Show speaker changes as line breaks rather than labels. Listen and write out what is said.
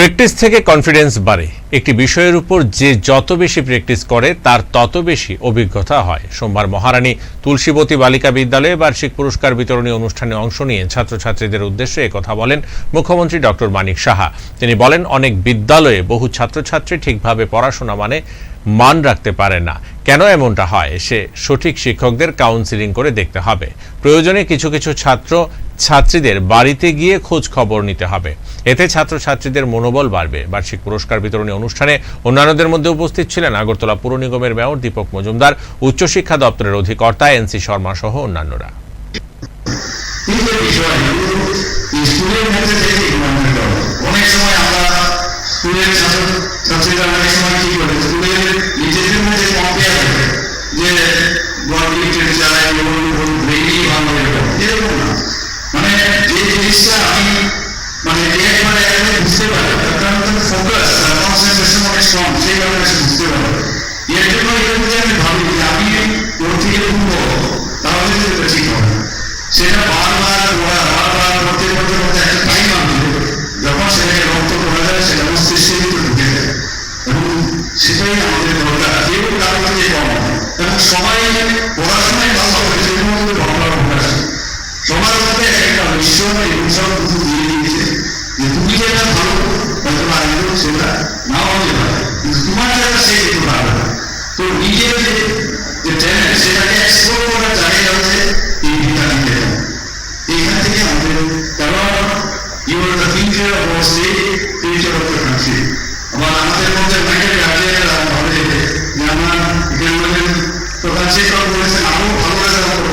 Practice থেকে confidence বাড়ে। একটি বিষয়ের উপর যে যত বেশি প্র্যাকটিস করে, তার তত বেশি অভিজ্ঞতা হয়। সোমবার মহারানী তুলসীবতী বালিকা বিদ্যালয়ে বার্ষিক পুরস্কার বিতরণী অনুষ্ঠানে অংশ নিয়ে ছাত্রছাত্রীদের উদ্দেশ্যে কথা বলেন মুখ্যমন্ত্রী ডক্টর মানিক সাহা। তিনি বলেন, অনেক বিদ্যালয়ে বহু ছাত্রছাত্রী ঠিকভাবে পড়াশোনা মানে মান রাখতে পারে না। কেন এমনটা হয়? সে সঠিক শিক্ষকদের কাউন্সিলিং করে দেখতে হবে। প্রয়োজনে কিছু কিছু ছাত্র ছাত্রীদের বাড়িতে গিয়ে খোঁজ খবর নিতে হবে। এতে ছাত্রছাত্রীদের মনোবল বাড়বে। বার্ষিক পুরস্কার বিতরণী অনুষ্ঠানে অন্যান্যদের মধ্যে উপস্থিত ছিলেন আগরতলা পুর নিগমের মেয়র দীপক মজুমদার, উচ্চশিক্ষা দপ্তরের অধিকর্তা এনসি শর্মা সহ অন্যান্যরা।
যে বুঝতে পারি তার মধ্যে ফোকাস তার কনসেন্ট্রেশন অনেক স্ট্রং সেই কারণে সে বুঝতে পারে এর জন্য এটা যদি আমি ভাবি যে আমি ওর থেকে উঠবো তাহলে সেটা ঠিক হবে সেটা বারবার পড়া বারবার পড়তে পড়তে পড়তে একটা টাইম আসবে যখন সেটাকে রক্ত করা যায় সেটা মস্তিষ্কের ভিতরে ঢুকে যায় এবং সেটাই আমাদের দরকার কেউ কারও থেকে কম এবং সবাই পড়াশোনায় ভালো হবে সেটার মধ্যে ভালো সবার মধ্যে একটা ঈশ্বর এবং সব হয়তো সেটা নাও হতে পারে তোমার যেটা সে কিন্তু পারবে না তো নিজের যে ট্যালেন্ট সেটাকে এক্সপ্লোর করার জায়গা হচ্ছে এই ভিটামিন এইখান থেকে আমাদের কারণ you are the future of our state future of the country আবার আমাদের মধ্যে অনেকের গার্জিয়ানরা ভাবে যে আমরা এখানে আমাদের প্রধান শিক্ষক বলেছেন আরও ভালো রেজাল্ট